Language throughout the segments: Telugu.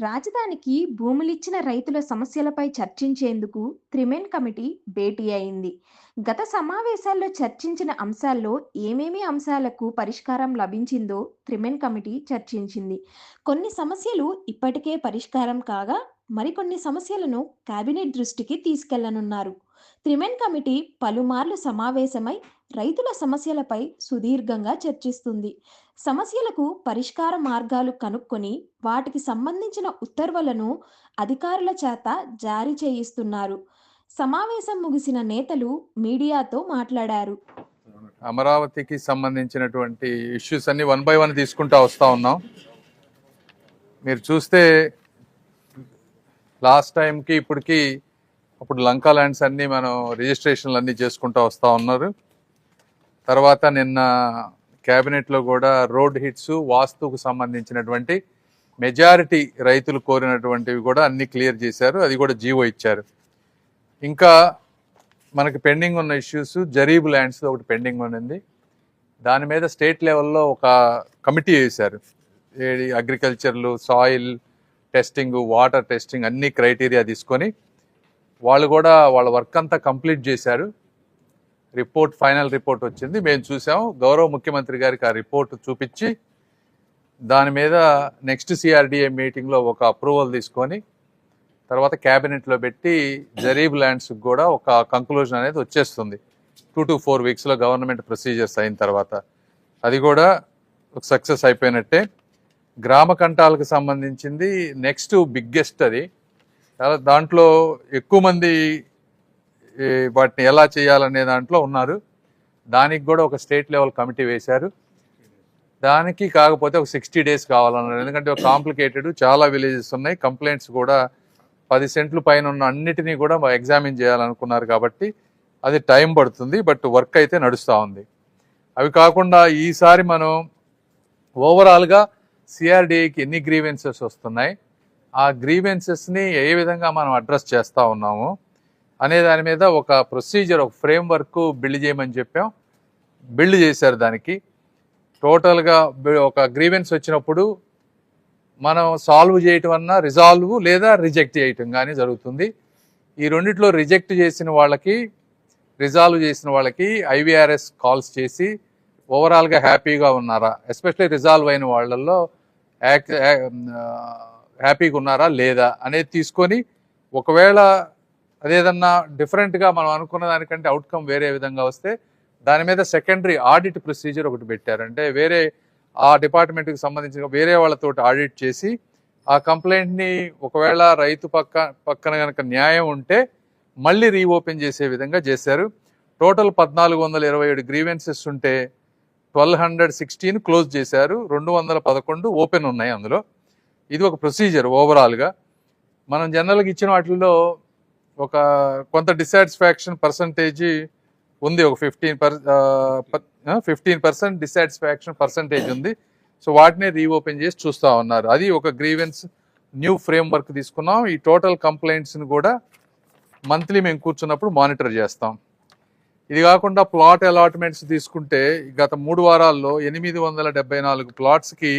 రాజధానికి భూములిచ్చిన రైతుల సమస్యలపై చర్చించేందుకు త్రిమెన్ కమిటీ భేటీ అయింది. గత సమావేశాల్లో చర్చించిన అంశాల్లో ఏమేమి అంశాలకు పరిష్కారం లభించిందో త్రిమెన్ కమిటీ చర్చించింది. కొన్ని సమస్యలు ఇప్పటికే పరిష్కారం కాగా మరికొన్ని సమస్యలను కేబినెట్ దృష్టికి తీసుకెళ్ళనున్నారు. త్రిమెన్ కమిటీ పలుమార్లు సమావేశమై రైతుల సమస్యలపై సుదీర్ఘంగా చర్చిస్తుంది. సమస్యలకు పరిష్కార మార్గాలు కనుక్కొని వాటికి సంబంధించిన ఉత్తర్వులను అధికారుల చేత జారీ చేయిస్తున్నారు. సమావేశం ముగిసిన నేతలు మీడియాతో మాట్లాడారు. అమరావతికి సంబంధించినటువంటి ఇష్యూస్ అన్ని వన్ బై వన్ తీసుకుంటా వస్తూ ఉన్నాం. మీరు చూస్తే లాస్ట్ టైంకి ఇప్పటికి అప్పుడు లంకా ల్యాండ్స్ అన్నీ మనం రిజిస్ట్రేషన్లు అన్నీ చేసుకుంటూ వస్తూ ఉన్నారు. తర్వాత నిన్న క్యాబినెట్లో కూడా రోడ్ హిట్స్ వాస్తుకు సంబంధించినటువంటి మెజారిటీ రైతులు కోరినటువంటివి కూడా అన్ని క్లియర్ చేశారు. అది కూడా జీవో ఇచ్చారు. ఇంకా మనకి పెండింగ్ ఉన్న ఇష్యూస్ జరీబ్ ల్యాండ్స్ ఒకటి పెండింగ్ ఉన్నది. దాని మీద స్టేట్ లెవెల్లో ఒక కమిటీ వేశారు. అగ్రికల్చర్లు సాయిల్ టెస్టింగ్ వాటర్ టెస్టింగ్ అన్ని క్రైటీరియా తీసుకొని వాళ్ళు కూడా వాళ్ళ వర్క్ అంతా కంప్లీట్ చేశారు. రిపోర్ట్ ఫైనల్ రిపోర్ట్ వచ్చింది. మేము చూసాం. గౌరవ ముఖ్యమంత్రి గారికి ఆ రిపోర్ట్ చూపించి దాని మీద నెక్స్ట్ సిఆర్డిఏ మీటింగ్లో ఒక అప్రూవల్ తీసుకొని తర్వాత క్యాబినెట్లో పెట్టి జరీబ్ ల్యాండ్స్కి కూడా ఒక కంక్లూజన్ అనేది వచ్చేస్తుంది. టూ టు ఫోర్ వీక్స్లో గవర్నమెంట్ ప్రొసీజర్స్ అయిన తర్వాత. అది కూడా ఒక సక్సెస్ అయిపోయినట్టే. గ్రామ కంటాలకు సంబంధించింది నెక్స్ట్ బిగ్గెస్ట్ అది. దాంట్లో ఎక్కువ మంది వాటిని ఎలా చేయాలనే దాంట్లో ఉన్నారు. దానికి కూడా ఒక స్టేట్ లెవెల్ కమిటీ వేశారు. దానికి కాకపోతే ఒక సిక్స్టీ డేస్ కావాలన్నారు. ఎందుకంటే ఒక కాంప్లికేటెడ్ చాలా విలేజెస్ ఉన్నాయి. కంప్లైంట్స్ కూడా పది సెంట్లు పైన ఉన్న అన్నిటినీ కూడా ఎగ్జామిన్ చేయాలనుకున్నారు కాబట్టి అది టైం పడుతుంది. బట్ వర్క్ అయితే నడుస్తూ ఉంది. అవి కాకుండా ఈసారి మనం ఓవరాల్గా సిఆర్డీఏకి ఎన్ని గ్రీవెన్సెస్ వస్తున్నాయి? ఆ గ్రీవెన్సెస్ని ఏ విధంగా మనం అడ్రస్ చేస్తూ ఉన్నాము అనే దాని మీద ఒక ప్రొసీజర్ ఒక ఫ్రేమ్ వర్క్ బిల్డ్ చేయమని చెప్పాం. బిల్డ్ చేశారు దానికి. టోటల్గా ఒక గ్రీవెన్స్ వచ్చినప్పుడు మనం సాల్వ్ చేయటం అన్నా రిజాల్వ్ లేదా రిజెక్ట్ చేయటం కానీ జరుగుతుంది. ఈ రెండిట్లో రిజెక్ట్ చేసిన వాళ్ళకి రిజాల్వ్ చేసిన వాళ్ళకి ఐవీఆర్ఎస్ కాల్స్ చేసి ఓవరాల్గా హ్యాపీగా ఉన్నారా? ఎస్పెషల్లీ రిజాల్వ్ అయిన వాళ్ళల్లో యాక్- హ్యాపీగా ఉన్నారా లేదా అనేది తీసుకొని ఒకవేళ అదేదన్నా డిఫరెంట్గా మనం అనుకున్న దానికంటే అవుట్కమ్ వేరే విధంగా వస్తే దాని మీద సెకండరీ ఆడిట్ ప్రొసీజర్ ఒకటి పెట్టారు. అంటే వేరే ఆ డిపార్ట్మెంట్కి సంబంధించిన వేరే వాళ్ళతో ఆడిట్ చేసి ఆ కంప్లైంట్ని ఒకవేళ రైతు పక్క పక్కన కనుక న్యాయం ఉంటే మళ్ళీ రీఓపెన్ చేసే విధంగా చేశారు. టోటల్ పద్నాలుగు వందల ఇరవై ఏడు గ్రీవెన్సెస్ ఉంటే ట్వెల్వ్ హండ్రెడ్ సిక్స్టీన్ క్లోజ్ చేశారు. రెండు వందల పదకొండు ఓపెన్ ఉన్నాయి అందులో. ఇది ఒక ప్రొసీజర్ ఓవరాల్గా. మనం జనరల్గా ఇచ్చిన వాటిల్లో ఒక కొంత డిసాటిస్ఫాక్షన్ పర్సంటేజ్ ఉంది ఒక fifteen per fifteen percent dissatisfaction percentage ఉంది. సో వాటిని రీఓపెన్ చేసి చూస్తూ ఉన్నారు. అది ఒక గ్రీవెన్స్ న్యూ ఫ్రేమ్ వర్క్ తీసుకున్నాం. ఈ టోటల్ కంప్లైంట్స్ని కూడా మంత్లీ మేము కూర్చున్నప్పుడు మానిటర్ చేస్తాం. ఇది కాకుండా ప్లాట్ అలాట్మెంట్స్ తీసుకుంటే గత మూడు వారాల్లో ఎనిమిది వందల డెబ్బై నాలుగు ప్లాట్స్కి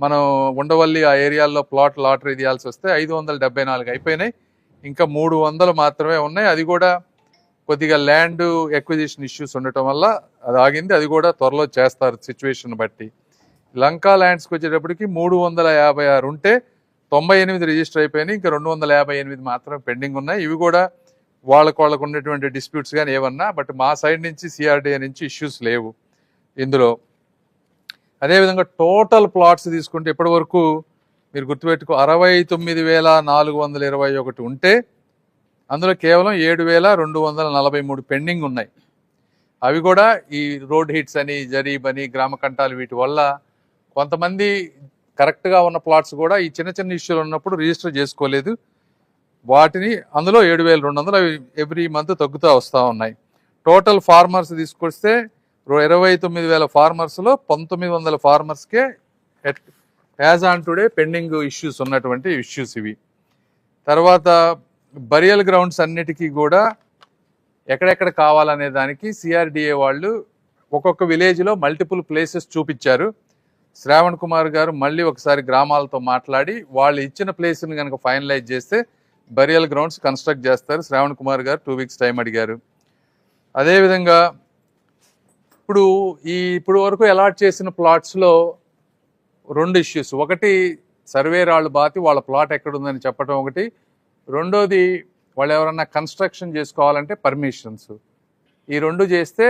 మనం ఉండవల్లి ఆ ఏరియాల్లో ప్లాట్ లాటరీ తీయాల్సి వస్తే ఐదు వందల డెబ్బై నాలుగు అయిపోయినాయి. ఇంకా మూడు వందలు మాత్రమే ఉన్నాయి. అది కూడా కొద్దిగా ల్యాండ్ ఎక్విజిషన్ ఇష్యూస్ ఉండటం వల్ల అది ఆగింది. అది కూడా త్వరలో చేస్తారు సిచ్యువేషన్ బట్టి. లంకా ల్యాండ్స్కి వచ్చేటప్పటికి మూడు వందల యాభై ఆరు ఉంటే తొంభై ఎనిమిది రిజిస్టర్ అయిపోయినాయి. ఇంకా రెండు వందల యాభై ఎనిమిది మాత్రమే పెండింగ్ ఉన్నాయి. ఇవి కూడా వాళ్ళకు వాళ్ళకు ఉన్నటువంటి డిస్ప్యూట్స్ కానీ ఏమన్నా బట్ మా సైడ్ నుంచి సిఆర్డీఏ నుంచి ఇష్యూస్ లేవు. ఇందులో అదేవిధంగా టోటల్ ప్లాట్స్ తీసుకుంటే ఇప్పటి వరకు మీరు గుర్తుపెట్టుకో అరవై తొమ్మిది వేల నాలుగు వందల ఇరవై ఒకటి ఉంటే అందులో కేవలం ఏడు వేల రెండు వందల నలభై మూడు పెండింగ్ ఉన్నాయి. అవి కూడా ఈ రోడ్ హిట్స్ అని జరీబ్ అని గ్రామ కంటాలు వీటి వల్ల కొంతమంది కరెక్ట్గా ఉన్న ప్లాట్స్ కూడా ఈ చిన్న చిన్న ఇష్యూలు ఉన్నప్పుడు రిజిస్టర్ చేసుకోలేదు. వాటిని అందులో ఏడు వేల రెండు వందలు అవి ఎవ్రీ మంత్ తగ్గుతూ వస్తూ ఉన్నాయి. టోటల్ ఫార్మర్స్ తీసుకొస్తే ఇరవై తొమ్మిది వేల ఫార్మర్స్లో పంతొమ్మిది వందల ఫార్మర్స్కే as on today pending issues ఉన్నటువంటి ఇష్యూస్ ఇవి. తర్వాత బరియల్ గ్రౌండ్స్ అన్నిటికీ కూడా ఎక్కడెక్కడ కావాలనే దానికి సిఆర్డిఏ వాళ్ళు ఒక్కొక్క విలేజ్లో మల్టిపుల్ ప్లేసెస్ చూపించారు. శ్రావణ్ కుమార్ గారు మళ్ళీ ఒకసారి గ్రామాలతో మాట్లాడి వాళ్ళు ఇచ్చిన ప్లేస్ని కనుక ఫైనలైజ్ చేస్తే బరియల్ గ్రౌండ్స్ కన్స్ట్రక్ట్ చేస్తారు. శ్రావణ్ కుమార్ గారు టూ వీక్స్ టైం అడిగారు. అదేవిధంగా ఇప్పుడు ఈ ఇప్పుడు వరకు అలాట్ చేసిన ప్లాట్స్లో రెండు ఇష్యూస్ ఒకటి సర్వే రాళ్ళు బాతి వాళ్ళ ప్లాట్ ఎక్కడుందని చెప్పడం ఒకటి. రెండోది వాళ్ళు ఎవరన్నా కన్స్ట్రక్షన్ చేసుకోవాలంటే పర్మిషన్స్ ఈ రెండు చేస్తే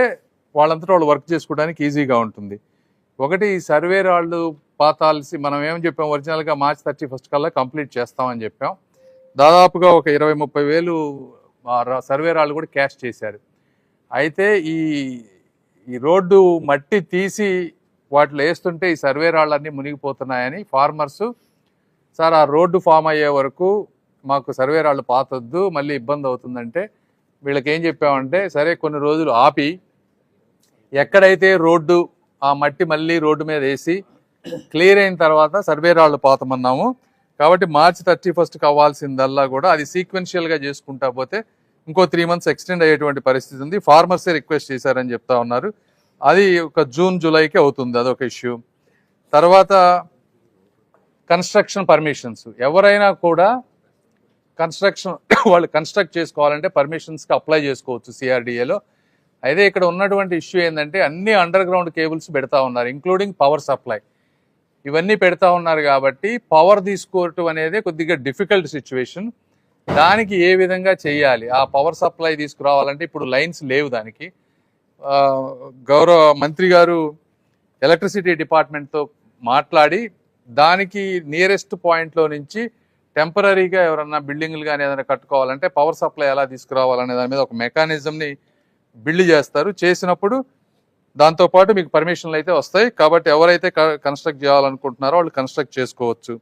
వాళ్ళంతటా వాళ్ళు వర్క్ చేసుకోవడానికి ఈజీగా ఉంటుంది. ఒకటి ఈ సర్వే రాళ్ళు పాతాల్సి మనం ఏం చెప్పాం ఒరిజినల్గా మార్చి థర్టీ ఫస్ట్ కల్లా కంప్లీట్ చేస్తామని చెప్పాం. దాదాపుగా ఒక ఇరవై ముప్పై వేలు సర్వే రాళ్ళు కూడా క్యాష్ చేశారు. అయితే ఈ ఈ రోడ్డు మట్టి తీసి వాటిలో వేస్తుంటే ఈ సర్వే రాళ్ళన్నీ మునిగిపోతున్నాయని ఫార్మర్స్ సార్ ఆ రోడ్డు ఫామ్ అయ్యే వరకు మాకు సర్వే రాళ్ళు పాతొద్దు మళ్ళీ ఇబ్బంది అవుతుందంటే వీళ్ళకి ఏం చెప్పామంటే సరే కొన్ని రోజులు ఆపి ఎక్కడైతే రోడ్డు ఆ మట్టి మళ్ళీ రోడ్డు మీద వేసి క్లియర్ అయిన తర్వాత సర్వే రాళ్ళు పాతమన్నాము. కాబట్టి మార్చి థర్టీ ఫస్ట్కి అవ్వాల్సిందల్లా కూడా అది సీక్వెన్షియల్గా చేసుకుంటా పోతే ఇంకో త్రీ మంత్స్ ఎక్స్టెండ్ అయ్యేటువంటి పరిస్థితి ఉంది. ఫార్మర్సే రిక్వెస్ట్ చేశారని చెప్తా ఉన్నారు. అది ఒక జూన్ జూలైకి అవుతుంది. అదొక ఇష్యూ తర్వాత కన్స్ట్రక్షన్ పర్మిషన్స్ ఎవరైనా కూడా కన్స్ట్రక్షన్ వాళ్ళు కన్స్ట్రక్ట్ చేసుకోవాలంటే పర్మిషన్స్కి అప్లై చేసుకోవచ్చు సిఆర్డిఏలో అయితే ఇక్కడ ఉన్నటువంటి ఇష్యూ ఏంటంటే అన్ని అండర్ గ్రౌండ్ కేబుల్స్ పెడతా ఉన్నారు ఇంక్లూడింగ్ పవర్ సప్లై ఇవన్నీ పెడతా ఉన్నారు కాబట్టి పవర్ తీసుకోవటం అనేది కొద్దిగా డిఫికల్ట్ సిచ్యువేషన్ దానికి ఏ విధంగా చేయాలి? ఆ పవర్ సప్లై తీసుకురావాలంటే ఇప్పుడు లైన్స్ లేవు దానికి. గౌరవ మంత్రి గారు ఎలక్ట్రిసిటీ డిపార్ట్మెంట్తో మాట్లాడి దానికి నియరెస్ట్ పాయింట్లో నుంచి టెంపరీగా ఎవరన్నా బిల్డింగ్లు కానీ ఏదైనా కట్టుకోవాలంటే పవర్ సప్లై ఎలా తీసుకురావాలనే దాని మీద ఒక మెకానిజంని బిల్డ్ చేస్తారు. చేసినప్పుడు దాంతోపాటు మీకు పర్మిషన్లు అయితే వస్తాయి. కాబట్టి ఎవరైతే కన్స్ట్రక్ట్ చేయాలనుకుంటున్నారో వాళ్ళు కన్స్ట్రక్ట్ చేసుకోవచ్చు.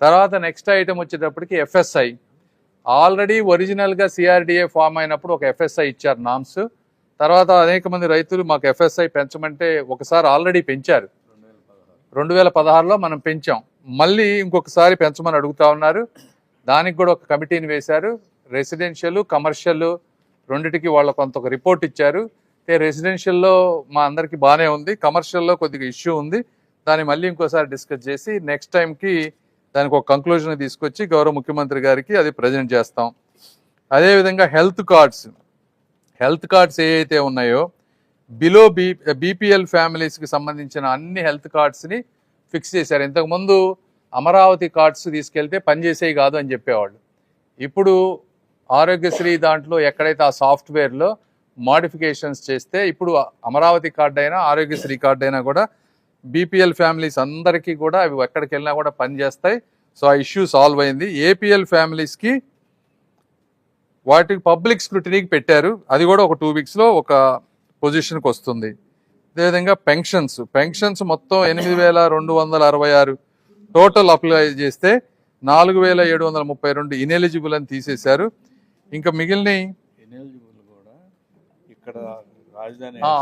తర్వాత నెక్స్ట్ ఐటమ్ వచ్చేటప్పటికి ఎఫ్ఎస్ఐ ఆల్రెడీ ఒరిజినల్గా సిఆర్డిఏ ఫామ్ అయినప్పుడు ఒక ఎఫ్ఎస్ఐ ఇచ్చారు నామ్స్. తర్వాత అనేక మంది రైతులు మాకు ఎఫ్ఎస్ఐ పెంచమంటే ఒకసారి ఆల్రెడీ పెంచారు. రెండు వేల పదహారులో మనం పెంచాం. మళ్ళీ ఇంకొకసారి పెంచమని అడుగుతా ఉన్నారు. దానికి కూడా ఒక కమిటీని వేశారు. రెసిడెన్షియల్ కమర్షియల్ రెండిటికి వాళ్ళ కొంత ఒక రిపోర్ట్ ఇచ్చారు. రెసిడెన్షియల్లో మా అందరికీ బాగానే ఉంది. కమర్షియల్లో కొద్దిగా ఇష్యూ ఉంది. దాన్ని మళ్ళీ ఇంకోసారి డిస్కస్ చేసి నెక్స్ట్ టైంకి దానికి ఒక కంక్లూజన్ తీసుకొచ్చి గౌరవ ముఖ్యమంత్రి గారికి అది ప్రజెంట్ చేస్తాం. అదేవిధంగా హెల్త్ కార్డ్స్ హెల్త్ కార్డ్స్ ఏవైతే ఉన్నాయో బిలో బీ బీపీఎల్ ఫ్యామిలీస్కి సంబంధించిన అన్ని హెల్త్ కార్డ్స్ని ఫిక్స్ చేశారు. ఇంతకుముందు అమరావతి కార్డ్స్ తీసుకెళ్తే పనిచేసేవి కాదు అని చెప్పేవాళ్ళు. ఇప్పుడు ఆరోగ్యశ్రీ దాంట్లో ఎక్కడైతే ఆ సాఫ్ట్వేర్లో మాడిఫికేషన్స్ చేస్తే ఇప్పుడు అమరావతి కార్డ్ అయినా ఆరోగ్యశ్రీ కార్డు అయినా కూడా బీపీఎల్ ఫ్యామిలీస్ అందరికీ కూడా అవి ఎక్కడికి వెళ్ళినా కూడా పనిచేస్తాయి సో ఆ ఇష్యూ సాల్వ్ అయింది. ఏపీఎల్ ఫ్యామిలీస్కి వాటికి పబ్లిక్ స్క్రూటినీకి పెట్టారు. అది కూడా ఒక టూ వీక్స్లో ఒక పొజిషన్కి వస్తుంది. అదేవిధంగా పెన్షన్స్. పెన్షన్స్ మొత్తం ఎనిమిది వేల రెండు వందల అరవై ఆరు టోటల్ అప్లై చేస్తే నాలుగు వేల ఏడు వందల ముప్పై రెండు ఇనెలిజిబుల్ అని తీసేశారు. ఇంకా మిగిలిన ఎలిజిబుల్ కూడా ఇక్కడ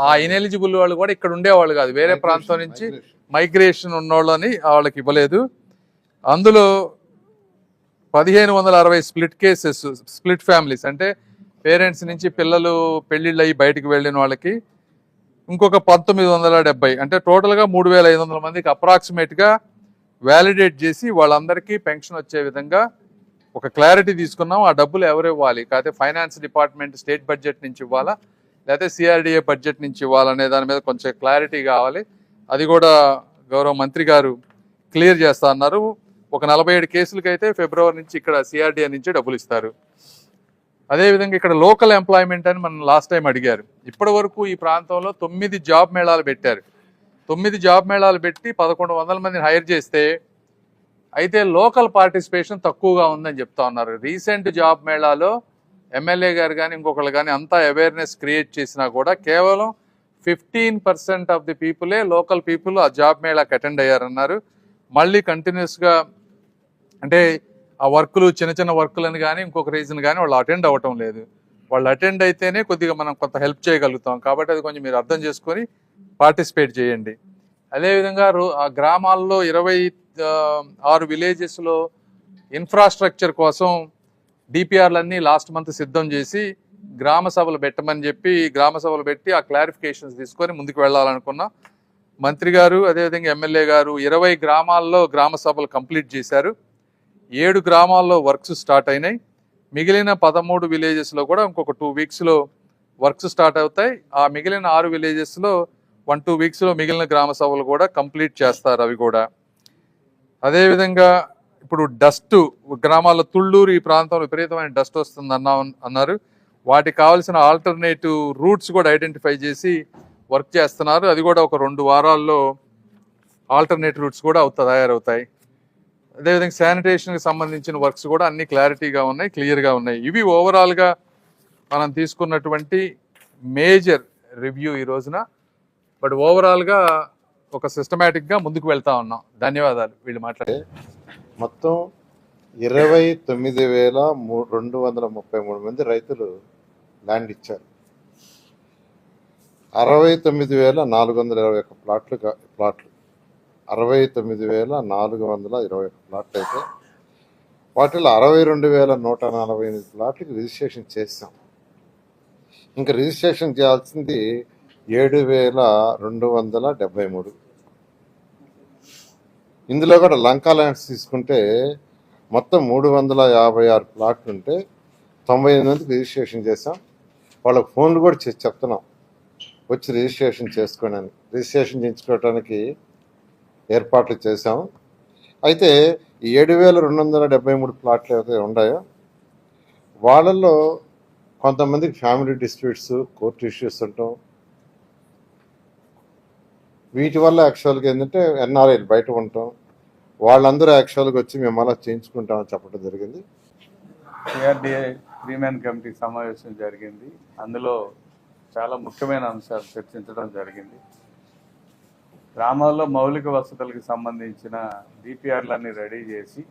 ఆ ఇనెలిజిబుల్ వాళ్ళు కూడా ఇక్కడ ఉండేవాళ్ళు కాదు. వేరే ప్రాంతం నుంచి మైగ్రేషన్ ఉన్నోళ్ళని వాళ్ళకి ఇవ్వలేదు. అందులో పదిహేను వందల అరవై స్ప్లిట్ కేసెస్ స్ప్లిట్ ఫ్యామిలీస్ అంటే పేరెంట్స్ నుంచి పిల్లలు పెళ్ళిళ్ళు అయ్యి బయటికి వెళ్ళిన వాళ్ళకి ఇంకొక పంతొమ్మిది వందల డెబ్బై అంటే టోటల్గా మూడు వేల ఐదు వందల మందికి అప్రాక్సిమేట్గా వ్యాలిడేట్ చేసి వాళ్ళందరికీ పెన్షన్ వచ్చే విధంగా ఒక క్లారిటీ తీసుకున్నాం. ఆ డబ్బులు ఎవరు ఇవ్వాలి? కాకపోతే ఫైనాన్స్ డిపార్ట్మెంట్ స్టేట్ బడ్జెట్ నుంచి ఇవ్వాలా? లేకపోతే సిఆర్డిఏ బడ్జెట్ నుంచి ఇవ్వాలనే దాని మీద కొంచెం క్లారిటీ కావాలి. అది కూడా గౌరవ మంత్రి గారు క్లియర్ చేస్తా అన్నారు. ఒక నలభై ఏడు కేసులకైతే ఫిబ్రవరి నుంచి ఇక్కడ సిఆర్డిఏ నుంచి డబ్బులు ఇస్తారు. అదేవిధంగా ఇక్కడ లోకల్ ఎంప్లాయ్మెంట్ అని మనం లాస్ట్ టైం అడిగారు. ఇప్పటి వరకు ఈ ప్రాంతంలో తొమ్మిది జాబ్ మేళాలు పెట్టారు. తొమ్మిది జాబ్ మేళాలు పెట్టి పదకొండు వందల మందిని హైర్ చేస్తే అయితే లోకల్ పార్టిసిపేషన్ తక్కువగా ఉందని చెప్తా ఉన్నారు. రీసెంట్ జాబ్ మేళాలో ఎమ్మెల్యే గారు కానీ ఇంకొకళ్ళు కానీ అంతా అవేర్నెస్ క్రియేట్ చేసినా కూడా కేవలం ఫిఫ్టీన్ పర్సెంట్ ఆఫ్ ది పీపులే లోకల్ పీపుల్ ఆ జాబ్ మేళాకి అటెండ్ అయ్యారన్నారు. మళ్ళీ కంటిన్యూస్గా అంటే ఆ వర్కులు చిన్న చిన్న వర్కులను కానీ ఇంకొక రీజన్ కానీ వాళ్ళు అటెండ్ అవ్వటం లేదు. వాళ్ళు అటెండ్ అయితేనే కొద్దిగా మనం కొంత హెల్ప్ చేయగలుగుతాం. కాబట్టి అది కొంచెం మీరు అర్థం చేసుకొని పార్టిసిపేట్ చేయండి. అదేవిధంగా రో- ఆ గ్రామాల్లో ఇరవై ఆరు విలేజెస్లో ఇన్ఫ్రాస్ట్రక్చర్ కోసం డిపిఆర్లన్నీ లాస్ట్ మంత్ సిద్ధం చేసి గ్రామ సభలు పెట్టమని చెప్పి గ్రామ సభలు పెట్టి ఆ క్లారిఫికేషన్స్ తీసుకొని ముందుకు వెళ్ళాలనుకున్నాం. మంత్రి గారు అదేవిధంగా ఎమ్మెల్యే గారు ఇరవై గ్రామాల్లో గ్రామ సభలు కంప్లీట్ చేశారు. ఏడు గ్రామాల్లో వర్క్స్ స్టార్ట్ అయినాయి. మిగిలిన పదమూడు విలేజెస్లో కూడా ఇంకొక టూ వీక్స్లో వర్క్స్ స్టార్ట్ అవుతాయి. ఆ మిగిలిన ఆరు విలేజెస్లో వన్ టూ వీక్స్లో మిగిలిన గ్రామ సభలు కూడా కంప్లీట్ చేస్తారు అవి కూడా. అదేవిధంగా ఇప్పుడు డస్ట్ గ్రామాల తుళ్ళూరు ఈ ప్రాంతంలో విపరీతమైన డస్ట్ వస్తుంది అన్నా అన్నారు. వాటికి కావాల్సిన ఆల్టర్నేటివ్ రూట్స్ కూడా ఐడెంటిఫై చేసి వర్క్ చేస్తున్నారు. అది కూడా ఒక రెండు వారాల్లో ఆల్టర్నేటివ్ రూట్స్ కూడా అవుతా తయారవుతాయి. అదేవిధంగా శానిటేషన్కి సంబంధించిన వర్క్స్ కూడా అన్ని క్లారిటీగా ఉన్నాయి క్లియర్గా ఉన్నాయి. ఇవి ఓవరాల్గా మనం తీసుకున్నటువంటి మేజర్ రివ్యూ ఈ రోజున. బట్ ఓవరాల్గా ఒక సిస్టమేటిక్గా ముందుకు వెళ్తా ఉన్నాం. ధన్యవాదాలు. వీళ్ళు మాట్లాడే మొత్తం ఇరవై తొమ్మిది వేల మూ రెండు వందల ముప్పై మూడు మంది రైతులు ల్యాండ్ ఇచ్చారు. అరవై తొమ్మిది వేల నాలుగు వందల ఇరవై ఒక్క ప్లాట్లు ప్లాట్లు. అరవై తొమ్మిది వేల నాలుగు వందల ఇరవై ఒక్క ప్లాట్లు అయితే వాటిలో అరవై రెండు వేల నూట నలభై ఎనిమిది ప్లాట్లకి రిజిస్ట్రేషన్ చేసాం ఇంకా రిజిస్ట్రేషన్ చేయాల్సింది ఏడు వేల రెండు వందల డెబ్బై మూడు. ఇందులో కూడా లంకా ల్యాండ్స్ తీసుకుంటే మొత్తం మూడు వందల యాభై ఆరు ప్లాట్లు ఉంటే తొంభై ఎనిమిది మందికి రిజిస్ట్రేషన్ చేసాం వాళ్ళకి ఫోన్లు కూడా చేసి చెప్తున్నాం. వచ్చి రిజిస్ట్రేషన్ చేసుకోండి అని. రిజిస్ట్రేషన్ చేయించుకోవడానికి ఏర్పాట్లు చేసాం అయితే ఈ ఏడు వేల రెండు వందల డెబ్బై మూడు ప్లాట్లు ఏవైతే ఉన్నాయో వాళ్ళల్లో కొంతమందికి ఫ్యామిలీ డిస్ప్యూట్స్ కోర్టు ఇష్యూస్ ఉంటాం. వీటి వల్ల యాక్చువల్గా ఏంటంటే ఎన్ఆర్ఐలు బయట ఉంటాం వాళ్ళందరూ యాక్చువల్గా వచ్చి మేము అలా చేయించుకుంటామని చెప్పడం జరిగింది. సిఆర్డిఏ త్రీ మ్యాన్ కమిటీ సమావేశం జరిగింది. అందులో చాలా ముఖ్యమైన అంశాలు చర్చించడం జరిగింది. గ్రామాల్లో మౌలిక వసతులకు సంబంధించిన డిపిఆర్లన్నీ రెడీ చేసి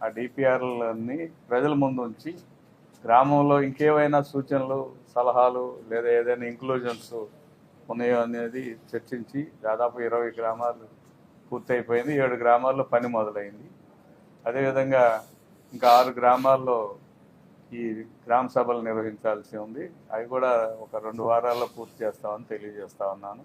ఆ డిపిఆర్లన్నీ ప్రజల ముందు ఉంచి గ్రామంలో ఇంకేవైనా సూచనలు సలహాలు లేదా ఏదైనా ఇంక్లూజన్స్ ఉన్నాయో అనేది చర్చించి దాదాపు ఇరవై గ్రామాలు పూర్తయిపోయింది. ఏడు గ్రామాల్లో పని మొదలైంది. అదేవిధంగా ఇంకా ఆరు గ్రామాల్లో ఈ గ్రామ సభలు నిర్వహించాల్సి ఉంది. అవి కూడా ఒక రెండు వారాల్లో పూర్తి చేస్తామని తెలియజేస్తా ఉన్నాను.